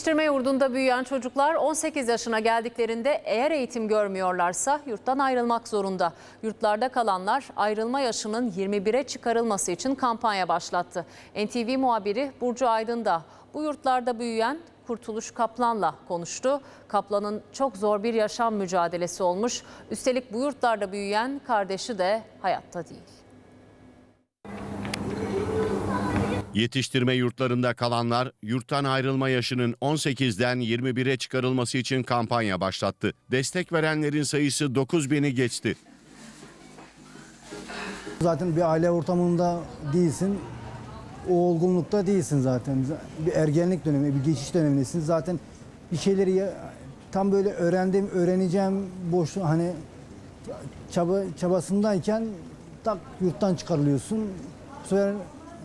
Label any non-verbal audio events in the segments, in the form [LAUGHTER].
Yetiştirme yurdunda büyüyen çocuklar 18 yaşına geldiklerinde eğer eğitim görmüyorlarsa yurttan ayrılmak zorunda. Yurtlarda kalanlar ayrılma yaşının 21'e çıkarılması için kampanya başlattı. NTV muhabiri Burcu Aydın da bu yurtlarda büyüyen Kurtuluş Kaplan'la konuştu. Kaplan'ın çok zor bir yaşam mücadelesi olmuş. Üstelik bu yurtlarda büyüyen kardeşi de hayatta değil. Yetiştirme yurtlarında kalanlar yurttan ayrılma yaşının 18'den 21'e çıkarılması için kampanya başlattı. Destek verenlerin sayısı 9000'i geçti. Zaten bir aile ortamında değilsin. O olgunlukta değilsin zaten. Bir ergenlik dönemi, bir geçiş dönemindesin. Zaten bir şeyleri tam böyle öğrendim, öğreneceğim boş hani çaba çabasındayken tak yurttan çıkarılıyorsun. Bu sefer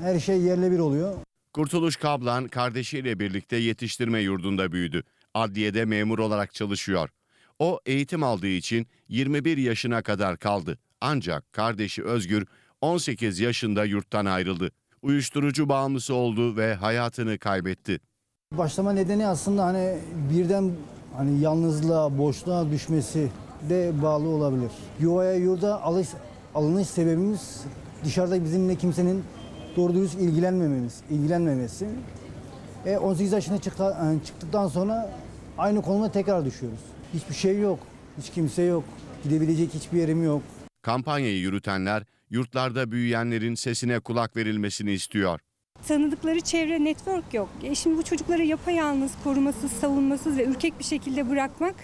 her şey yerle bir oluyor. Kurtuluş Kablan kardeşiyle birlikte yetiştirme yurdunda büyüdü. Adliyede memur olarak çalışıyor. O eğitim aldığı için 21 yaşına kadar kaldı. Ancak kardeşi Özgür 18 yaşında yurttan ayrıldı. Uyuşturucu bağımlısı oldu ve hayatını kaybetti. Başlama nedeni aslında hani birden hani yalnızlığa, boşluğa düşmesi de bağlı olabilir. Yuvaya yurda alış, alınış sebebimiz dışarıda bizimle kimsenin doğru dürüst ilgilenmememiz, ilgilenmemesi. E 18 yaşına yani çıktıktan sonra aynı konuma tekrar düşüyoruz. Hiçbir şey yok, hiç kimse yok, gidebilecek hiçbir yerim yok. Kampanyayı yürütenler yurtlarda büyüyenlerin sesine kulak verilmesini istiyor. tanıdıkları çevre network yok. E şimdi bu çocukları yapayalnız, korumasız, savunmasız ve ürkek bir şekilde bırakmak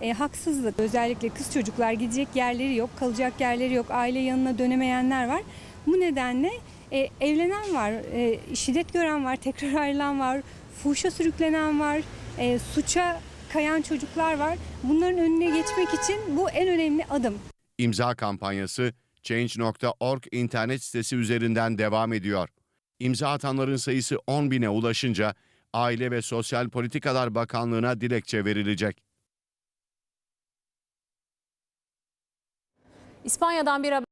e, haksızlık. Özellikle kız çocuklar gidecek yerleri yok, kalacak yerleri yok, aile yanına dönemeyenler var. Bu nedenle e, evlenen var, e, şiddet gören var, tekrar [LAUGHS] ayrılan var, fuhuşa sürüklenen var, e, suça kayan çocuklar var. Bunların önüne geçmek için bu en önemli adım. İmza kampanyası Change.org internet sitesi üzerinden devam ediyor. İmza atanların sayısı 10 bine ulaşınca Aile ve Sosyal Politikalar Bakanlığı'na dilekçe verilecek. İspanya'dan bir haber.